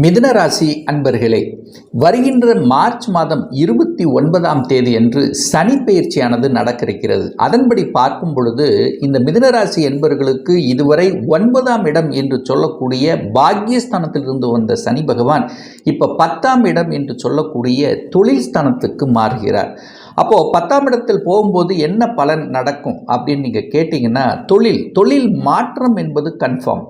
மிதுன ராசி அன்பர்களே வருகின்ற மார்ச் மாதம் இருபத்தி ஒன்பதாம் தேதி அன்று சனி பயிற்சியானது நடக்கிறது அதன்படி பார்க்கும் பொழுது இந்த மிதுன ராசி என்பவர்களுக்கு இதுவரை ஒன்பதாம் இடம் என்று சொல்லக்கூடிய பாக்யஸ்தானத்திலிருந்து வந்த சனி பகவான் இப்போ பத்தாம் இடம் என்று சொல்லக்கூடிய தொழில் ஸ்தானத்துக்கு மாறுகிறார். அப்போது பத்தாம் இடத்தில் போகும்போது என்ன பலன் நடக்கும் அப்படின்னு நீங்கள் கேட்டிங்கன்னா தொழில். தொழில் மாற்றம் என்பது கன்ஃபார்ம்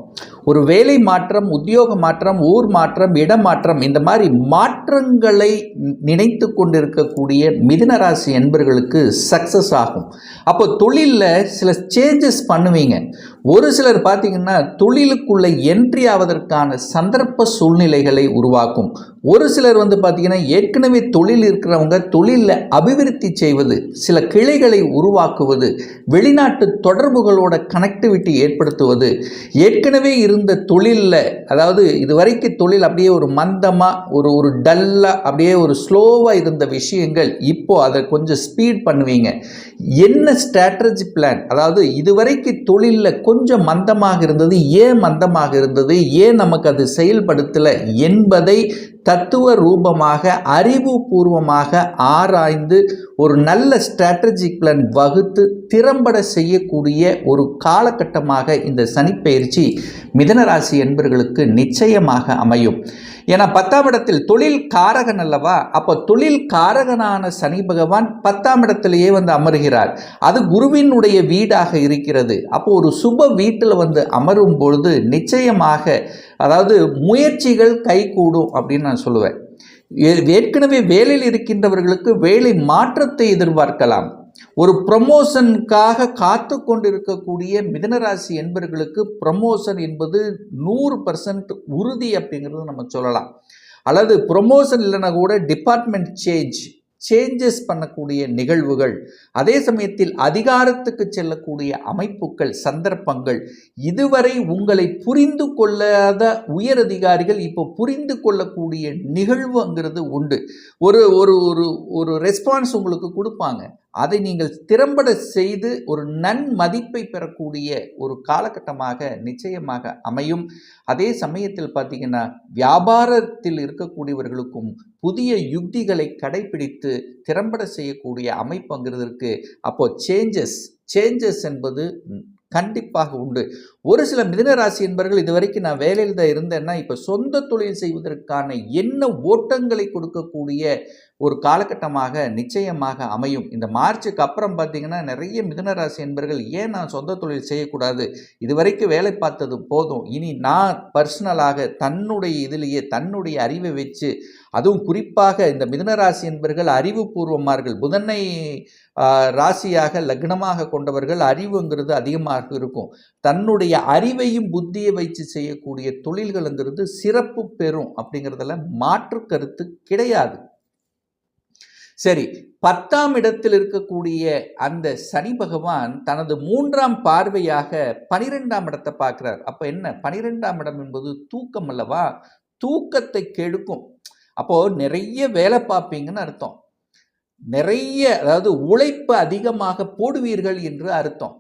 ஒரு வேலை மாற்றம் உத்தியோக மாற்றம் ஊர் மாற்றம் இடமாற்றம் இந்த மாதிரி மாற்றங்களை நினைத்து கொண்டிருக்கக்கூடிய மிதுனராசி என்பர்களுக்கு சக்ஸஸ் ஆகும். அப்போ தொழிலில் சில சேஞ்சஸ் பண்ணுவீங்க. ஒரு சிலர் பார்த்தீங்கன்னா தொழிலுக்குள்ளே என்ட்ரி ஆவதற்கான சந்தர்ப்ப சூழ்நிலைகளை உருவாக்கும். ஒரு சிலர் வந்து பார்த்தீங்கன்னா ஏற்கனவே தொழில் இருக்கிறவங்க தொழிலில் அபிவிருத்தி செய்வது சில கிளைகளை உருவாக்குவது வெளிநாட்டு தொடர்புகளோட கனெக்டிவிட்டி ஏற்படுத்துவது ஏற்கனவே இருந்த தொழிலில் அதாவது இதுவரைக்கும் தொழில் அப்படியே ஒரு மந்தமாக ஒரு ஒரு டல்லாக அப்படியே ஒரு ஸ்லோவாக இருந்த விஷயங்கள் இப்போது அதை கொஞ்சம் ஸ்பீட் பண்ணுவீங்க. என்ன ஸ்ட்ராட்டஜி பிளான் அதாவது இதுவரைக்கும் தொழிலில் கொஞ்சம் மந்தமாக இருந்தது ஏன் மந்தமாக இருந்தது ஏன் நமக்கு அது செயல்படுத்தலை என்பதை தத்துவ ரூபமாக அறிவுபூர்வமாக ஆராய்ந்து ஒரு நல்ல ஸ்ட்ராட்டஜிக் பிளான் வகுத்து திறம்பட செய்யக்கூடிய ஒரு காலகட்டமாக இந்த சனிப்பெயர்ச்சி மிதனராசி என்பர்களுக்கு நிச்சயமாக அமையும். ஏன்னா பத்தாம் இடத்தில் தொழில் காரகன் அல்லவா? அப்போ தொழில் காரகனான சனி பகவான் பத்தாம் இடத்திலேயே வந்து அமர்கிறார். அது குருவினுடைய வீடாக இருக்கிறது. அப்போ ஒரு சுப வீட்டில் வந்து அமரும் பொழுது நிச்சயமாக அதாவது முயற்சிகள் கைகூடும் அப்படின்னு நான் சொல்லுவேன். ஏற்கனவே வேலையில் இருக்கின்றவர்களுக்கு வேலை மாற்றத்தை எதிர்பார்க்கலாம். ஒரு ப்ரமோஷனுக்காக காத்து கொண்டிருக்கக்கூடிய மிதனராசி என்பவர்களுக்கு ப்ரமோஷன் என்பது நூறு பர்சன்ட் உறுதி அப்படிங்கிறது நம்ம சொல்லலாம். அல்லது ப்ரொமோஷன் இல்லைன்னா கூட டிபார்ட்மெண்ட் சேஞ்ச் சேஞ்சஸ் பண்ணக்கூடிய நிகழ்வுகள் அதே சமயத்தில் அதிகாரத்துக்கு செல்லக்கூடிய அமைப்புகள் சந்தர்ப்பங்கள் இதுவரை உங்களை புரிந்து கொள்ளாத உயர் அதிகாரிகள் இப்போ புரிந்து கொள்ளக்கூடிய நிகழ்வுங்கிறது உண்டு. ஒரு ஒரு ஒரு ஒரு ரெஸ்பான்ஸ் உங்களுக்கு கொடுப்பாங்க. அதை நீங்கள் திறம்பட செய்து ஒரு நன்மதிப்பை பெறக்கூடிய ஒரு காலகட்டமாக நிச்சயமாக அமையும். அதே சமயத்தில் பார்த்தீங்கன்னா வியாபாரத்தில் இருக்கக்கூடியவர்களுக்கும் புதிய யுக்திகளை கடைபிடித்து திறம்பட செய்யக்கூடிய அமைப்புங்கிறதுக்கு அப்போது சேஞ்சஸ் சேஞ்சஸ் என்பது கண்டிப்பாக உண்டு. ஒரு சில மிதனராசி என்பர்கள் இது வரைக்கும் நான் வேலையில் தான் இருந்தேன்னா இப்போ சொந்த தொழில் செய்வதற்கான என்ன ஓட்டங்களை கொடுக்கக்கூடிய ஒரு காலகட்டமாக நிச்சயமாக அமையும். இந்த மார்ச்சுக்கு அப்புறம் பார்த்தீங்கன்னா நிறைய மிதனராசி என்பர்கள் ஏன் நான் சொந்த தொழில் செய்யக்கூடாது? இதுவரைக்கும் வேலை பார்த்தது போதும். இனி நான் பர்சனலாக தன்னுடைய இதிலேயே தன்னுடைய அறிவை வச்சு அதுவும் குறிப்பாக இந்த மிதனராசி என்பர்கள் அறிவுபூர்வமார்கள் புதனை ராசியாக லக்னமாக கொண்டவர்கள் அறிவுங்கிறது அதிகமாக இருக்கும். தன்னுடைய அறிவையும் புத்தியை வைத்து செய்யக்கூடிய தொழில்கள்ங்கிறது சிறப்பு பெறும் அப்படிங்கிறதுல மாற்று கருத்து கிடையாது. சரி பத்தாம் இடத்தில் இருக்கக்கூடிய அந்த சனி பகவான் தனது மூன்றாம் பார்வையாக பனிரெண்டாம் இடத்தை பார்க்கிறார். அப்போ என்ன? பனிரெண்டாம் இடம் என்பது தூக்கம் அல்லவா? தூக்கத்தை கெடுக்கும். அப்போது நிறைய வேலை பார்ப்பீங்கன்னு அர்த்தம். நிறைய அதாவது உழைப்பு அதிகமாக போடுவீர்கள் என்று அர்த்தம்.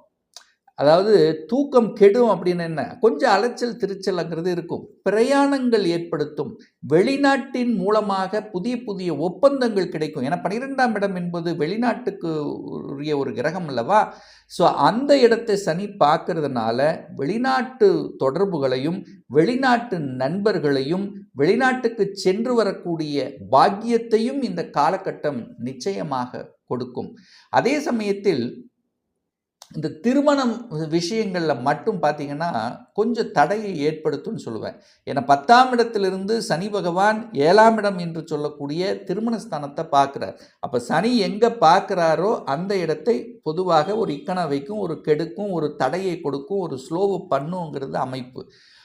அதாவது தூக்கம் கெடும் அப்படின்னு என்ன? கொஞ்சம் அலைச்சல் திருச்சல்ங்கிறது இருக்கும். பிரயாணங்கள் ஏற்படுத்தும். வெளிநாட்டின் மூலமாக புதிய புதிய ஒப்பந்தங்கள் கிடைக்கும். ஏன்னா பனிரெண்டாம் இடம் என்பது வெளிநாட்டுக்கு உரிய ஒரு கிரகம் அல்லவா? ஸோ அந்த இடத்தை சனி பார்க்கறதுனால வெளிநாட்டு தொடர்புகளையும் வெளிநாட்டு நண்பர்களையும் வெளிநாட்டுக்கு சென்று வரக்கூடிய பாக்கியத்தையும் இந்த காலகட்டம் நிச்சயமாக கொடுக்கும். அதே சமயத்தில் இந்த திருமணம் விஷயங்களில் மட்டும் பார்த்திங்கன்னா கொஞ்சம் தடையை ஏற்படுத்தும்னு சொல்லுவேன். ஏன்னா பத்தாம் இடத்திலிருந்து சனி பகவான் ஏழாம் இடம் என்று சொல்லக்கூடிய திருமணஸ்தானத்தை பார்க்குறார் அப்போ சனி எங்கே பார்க்குறாரோ அந்த இடத்தை பொதுவாக ஒரு இக்கணை வைக்கும் ஒரு கெடுக்கும் ஒரு தடையை கொடுக்கும் ஒரு ஸ்லோவு பண்ணுங்கிறது அமைப்பு.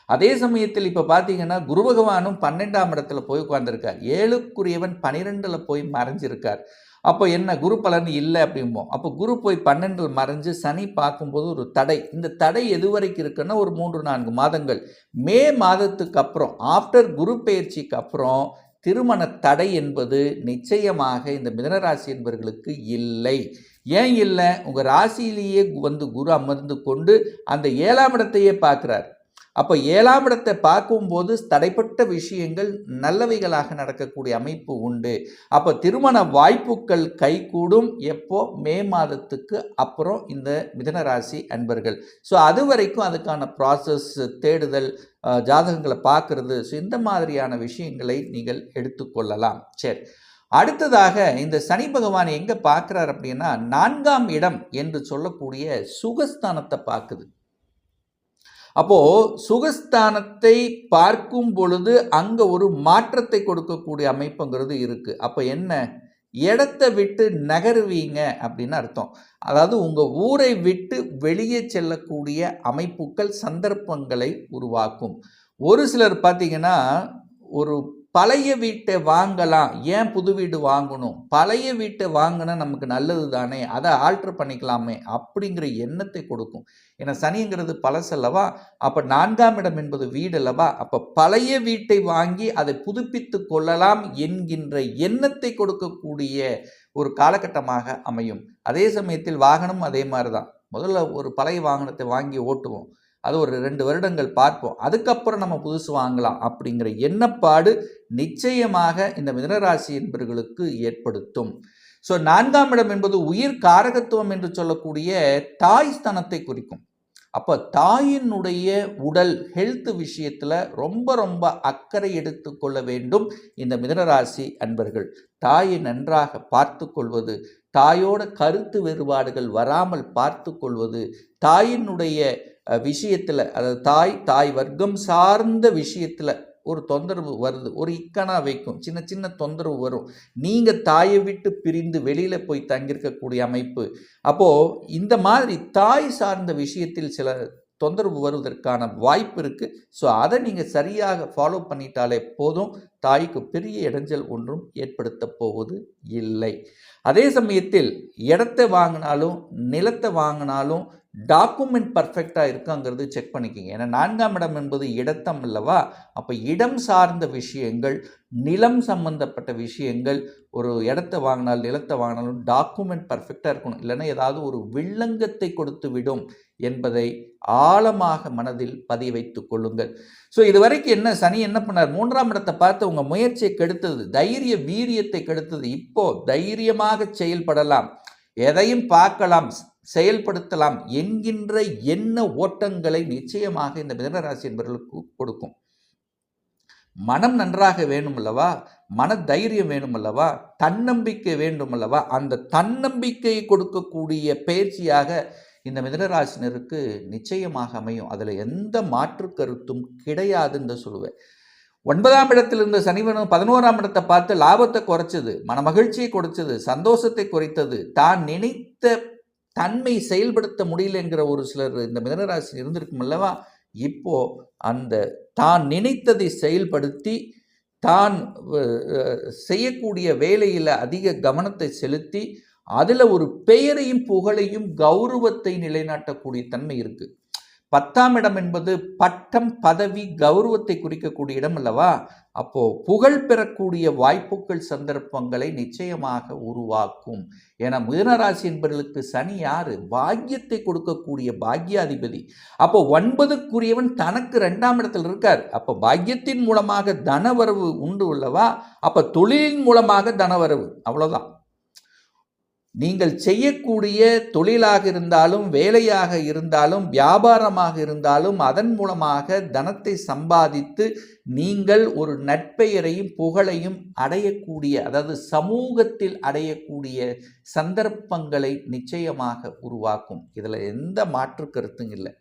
அதே சமயத்தில் இப்போ பார்த்தீங்கன்னா குரு பகவானும் பன்னெண்டாம் இடத்துல போய் உட்கார்ந்துருக்கார். ஏழுக்குரியவன் பனிரெண்டில் போய் மறைஞ்சிருக்கார். அப்போ என்ன குரு பலன் இல்லை அப்படிம்போம். அப்போ குரு போய் பன்னெண்டில் மறைஞ்சு சனி பார்க்கும்போது ஒரு தடை. இந்த தடை எது வரைக்கும் இருக்குன்னா ஒரு மூன்று நான்கு மாதங்கள். மே மாதத்துக்கு அப்புறம் ஆஃப்டர் குரு பயிற்சிக்கு அப்புறம் திருமண தடை என்பது நிச்சயமாக இந்த மிதனராசி என்பவர்களுக்கு இல்லை. ஏன் இல்லை? உங்கள் ராசியிலேயே வந்து குரு அமர்ந்து கொண்டு அந்த ஏழாம் இடத்தையே பார்க்குறார். அப்போ ஏழாம் இடத்தை பார்க்கும்போது தடைப்பட்ட விஷயங்கள் நல்லவைகளாக நடக்கக்கூடிய அமைப்பு உண்டு. அப்போ திருமண வாய்ப்புகள் கைகூடும். எப்போ? மே மாதத்துக்கு அப்புறம் இந்த மிதனராசி அன்பர்கள். ஸோ அது வரைக்கும் அதுக்கான ப்ராசஸ் தேடுதல் ஜாதகங்களை பார்க்கறது. ஸோ இந்த மாதிரியான விஷயங்களை நீங்கள் எடுத்துக்கொள்ளலாம். சரி. அடுத்ததாக இந்த சனி பகவான் எங்கே பார்க்குறார் அப்படின்னா நான்காம் இடம் என்று சொல்லக்கூடிய சுகஸ்தானத்தை பார்க்குது. அப்போது சுகஸ்தானத்தை பார்க்கும் பொழுது அங்கே ஒரு மாற்றத்தை கொடுக்கக்கூடிய அமைப்புங்கிறது இருக்குது அப்போ என்ன? இடத்தை விட்டு நகருவீங்க அப்படின்னு அர்த்தம். அதாவது உங்கள் ஊரை விட்டு வெளியே செல்லக்கூடிய அமைப்புகள் சந்தர்ப்பங்களை உருவாக்கும். ஒரு சிலர் பார்த்தீங்கன்னா ஒரு பழைய வீட்டை வாங்கலாம். ஏன் புது வீடு வாங்கணும்? பழைய வீட்டை வாங்கினா நமக்கு நல்லது தானே? அதை ஆல்ட்ரு பண்ணிக்கலாமே அப்படிங்கிற எண்ணத்தை கொடுக்கும். ஏன்னா சனிங்கிறது பழசல்லவா அப்போ நான்காம் இடம் என்பது வீடு அல்லவா? அப்போ பழைய வீட்டை வாங்கி அதை புதுப்பித்து கொள்ளலாம் என்கின்ற எண்ணத்தை கொடுக்கக்கூடிய ஒரு காலகட்டமாக அமையும். அதே சமயத்தில் வாகனம் அதே மாதிரி தான் முதல்ல ஒரு பழைய வாகனத்தை வாங்கி ஓட்டுவோம். அது ஒரு ரெண்டு வருடங்கள் பார்ப்போம். அதுக்கப்புறம் நம்ம புதுசு வாங்கலாம் அப்படிங்கிற எண்ணப்பாடு நிச்சயமாக இந்த மிதனராசி என்பவர்களுக்கு ஏற்படுத்தும். ஸோ நான்காம் இடம் என்பது உயிர் காரகத்துவம் என்று சொல்லக்கூடிய தாய் ஸ்தானத்தை குறிக்கும். அப்போ தாயினுடைய உடல் ஹெல்த் விஷயத்தில் ரொம்ப ரொம்ப அக்கறை எடுத்துக்கொள்ள வேண்டும் இந்த மிதனராசி அன்பர்கள். தாயை நன்றாக பார்த்து கொள்வது தாயோட கருத்து வேறுபாடுகள் வராமல் பார்த்து கொள்வது தாயினுடைய விஷயத்தில் அதாவது தாய் தாய் வர்க்கம் சார்ந்த விஷயத்தில் ஒரு தொந்தரவு வருது. ஒரு இக்கனா வைக்கும். சின்ன சின்ன தொந்தரவு வரும். நீங்கள் தாயை விட்டு பிரிந்து வெளியில் போய் தங்கியிருக்கக்கூடிய அமைப்பு. அப்போது இந்த மாதிரி தாய் சார்ந்த விஷயத்தில் சில தொந்தரவு வருவதற்கான வாய்ப்பு இருக்குது ஸோ அதை நீங்கள் சரியாக ஃபாலோ பண்ணிட்டாலே போதும். தாய்க்கு பெரிய இடைஞ்சல் ஒன்றும் ஏற்படுத்த போவது இல்லை. அதே சமயத்தில் இடத்தை வாங்கினாலும் நிலத்தை வாங்கினாலும் டாக்குமெண்ட் பர்ஃபெக்டாக இருக்காங்கிறது செக் பண்ணிக்கிங்க. ஏன்னா நான்காம் இடம் என்பது இடத்தம் அல்லவா? அப்போ இடம் சார்ந்த விஷயங்கள் நிலம் சம்பந்தப்பட்ட விஷயங்கள் ஒரு இடத்த வாங்கினால் நிலத்தை வாங்கினாலும் டாக்குமெண்ட் பர்ஃபெக்டாக இருக்கணும். இல்லைன்னா ஏதாவது ஒரு வில்லங்கத்தை கொடுத்து விடும் என்பதை ஆழமாக மனதில் பதிய வைத்துக் கொள்ளுங்கள். ஸோ இது வரைக்கும் என்ன சனி என்ன பண்ணார்? மூன்றாம் இடத்தை பார்த்து உங்கள் முயற்சியை கெடுத்தது தைரிய வீரியத்தை கெடுத்தது. இப்போ தைரியமாக செயல்படலாம். எதையும் பார்க்கலாம். செயல்படுத்தலாம் என்கின்ற எண்ண ஓட்டங்களை நிச்சயமாக இந்த மிதனராசி என்பவர்களுக்கு கொடுக்கும். மனம் நன்றாக வேணும் அல்லவா? மன தைரியம் வேணும் அல்லவா? தன்னம்பிக்கை வேண்டும் அல்லவா? அந்த தன்னம்பிக்கையை கொடுக்கக்கூடிய பயிற்சியாக இந்த மிதனராசினருக்கு நிச்சயமாக அமையும். அதில் எந்த மாற்று கருத்தும் கிடையாதுன்னு சொல்லுவேன். ஒன்பதாம் இடத்தில் இருந்த சனிவனும் பதினோராம் இடத்தை பார்த்து லாபத்தை குறைச்சது மன மகிழ்ச்சியை கொடுத்தது சந்தோஷத்தை குறைத்தது. தான் நினைத்த தன்மை செயல்படுத்த முடியலங்கிற ஒரு சிலர் இந்த மிதனராசி இருந்திருக்கும் அல்லவா? இப்போ அந்த தான் நினைத்ததை செயல்படுத்தி தான் செய்யக்கூடிய வேலையில் அதிக கவனத்தை செலுத்தி அதில் ஒரு பெயரையும் புகழையும் கௌரவத்தை நிலைநாட்டக்கூடிய தன்மை இருக்குது பத்தாம் இடம் என்பது பட்டம் பதவி கௌரவத்தை குறிக்கக்கூடிய இடம் அல்லவா? அப்போ புகழ் பெறக்கூடிய வாய்ப்புகள் சந்தர்ப்பங்களை நிச்சயமாக உருவாக்கும். என மிதனராசி என்பவர்களுக்கு சனி யாரு? பாக்கியத்தை கொடுக்கக்கூடிய பாக்கியாதிபதி. அப்போ ஒன்பதுக்குரியவன் தனக்கு ரெண்டாம் இடத்தில் இருக்கார். அப்போ பாக்கியத்தின் மூலமாக தனவரவு உண்டு உள்ளவா அப்போ தொழிலின் மூலமாக தனவரவு அவ்வளோதான் நீங்கள் செய்யக்கூடிய தொழிலாக இருந்தாலும் வேலையாக இருந்தாலும் வியாபாரமாக இருந்தாலும் அதன் மூலமாக தனத்தை சம்பாதித்து நீங்கள் ஒரு நட்பெயரையும் புகழையும் அடையக்கூடிய அதாவது சமூகத்தில் அடையக்கூடிய சந்தர்ப்பங்களை நிச்சயமாக உருவாக்கும். இதில் எந்த மாற்று கருத்தும் இல்லை.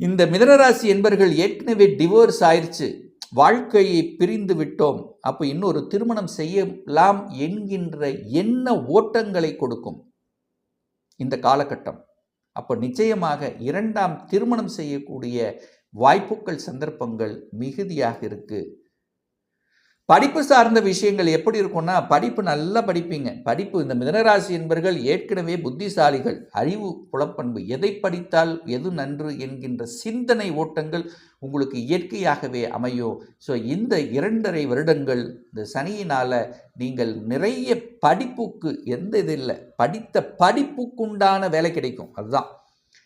இந்த மிதனராசி என்பர்கள் ஏற்கனவே டிவோர்ஸ் ஆயிடுச்சு வாழ்க்கையை பிரிந்து விட்டோம். அப்போ இன்னொரு திருமணம் செய்யலாம் என்கின்ற என்ன ஓட்டங்களை கொடுக்கும் இந்த காலகட்டம். அப்போ நிச்சயமாக இரண்டாம் திருமணம் செய்யக்கூடிய வாய்ப்புகள் சந்தர்ப்பங்கள் மிகுதியாக இருக்குது படிப்பு சார்ந்த விஷயங்கள் எப்படி இருக்கும்னா படிப்பு நல்லா படிப்பீங்க. படிப்பு இந்த மிதனராசி என்பர்கள் ஏற்கனவே புத்திசாலிகள். அறிவு புலப்பண்பு எதை படித்தால் எது நன்று என்கின்ற சிந்தனை ஓட்டங்கள் உங்களுக்கு இயற்கையாகவே அமையும். ஸோ இந்த இரண்டரை வருடங்கள் இந்த சனியினால் நீங்கள் நிறைய படிப்புக்கு எந்த இது இல்லை படித்த படிப்புக்குண்டான வேலை கிடைக்கும். அதுதான்.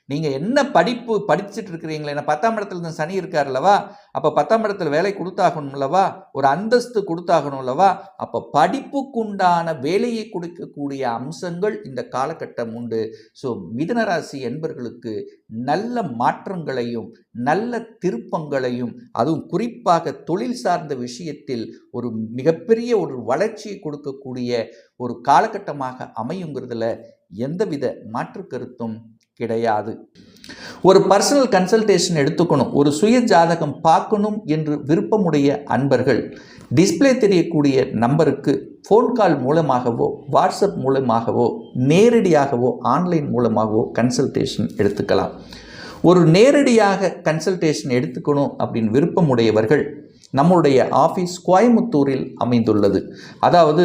நீங்கள் என்ன படிப்பு படிச்சுட்டு இருக்கிறீங்களே? ஏன்னா பத்தாம் இடத்துல இருந்து சனி இருக்கார் அல்லவா? அப்போ பத்தாம் இடத்துல வேலை கொடுத்தாகணும் அல்லவா? ஒரு அந்தஸ்து கொடுத்தாகணும் அல்லவா? அப்போ படிப்புக்குண்டான வேலையை கொடுக்கக்கூடிய அம்சங்கள் இந்த காலகட்டம் உண்டு. ஸோ மிதனராசி என்பர்களுக்கு நல்ல மாற்றங்களையும் நல்ல திருப்பங்களையும் அதுவும் குறிப்பாக தொழில் சார்ந்த விஷயத்தில் ஒரு மிகப்பெரிய ஒரு வளர்ச்சியை கொடுக்கக்கூடிய ஒரு காலகட்டமாக அமையுங்கிறதுல எந்தவித மாற்று கருத்தும் கிடையாது. ஒரு பர்சனல் கன்சல்டேஷன் எடுத்துக்கணும். ஒரு சுய ஜாதகம் பார்க்கணும் என்று விருப்பமுடைய அன்பர்கள் டிஸ்ப்ளே தெரியக்கூடிய நம்பருக்கு ஃபோன் கால் மூலமாகவோ வாட்ஸ்அப் மூலமாகவோ நேரடியாகவோ ஆன்லைன் மூலமாகவோ கன்சல்டேஷன் எடுத்துக்கலாம். ஒரு நேரடியாக கன்சல்டேஷன் எடுத்துக்கணும் அப்படின்னு விருப்பமுடையவர்கள் நம்முடைய ஆஃபீஸ் கோயமுத்தூரில் அமைந்துள்ளது. அதாவது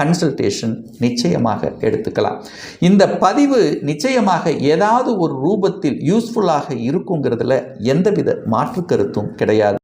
கன்சல்டேஷன் நிச்சயமாக எடுத்துக்கலாம். இந்த பதிவு நிச்சயமாக ஏதாவது ஒரு ரூபத்தில் யூஸ்ஃபுல்லாக இருக்குங்கிறதுல எந்தவித மாற்று கருத்தும் கிடையாது.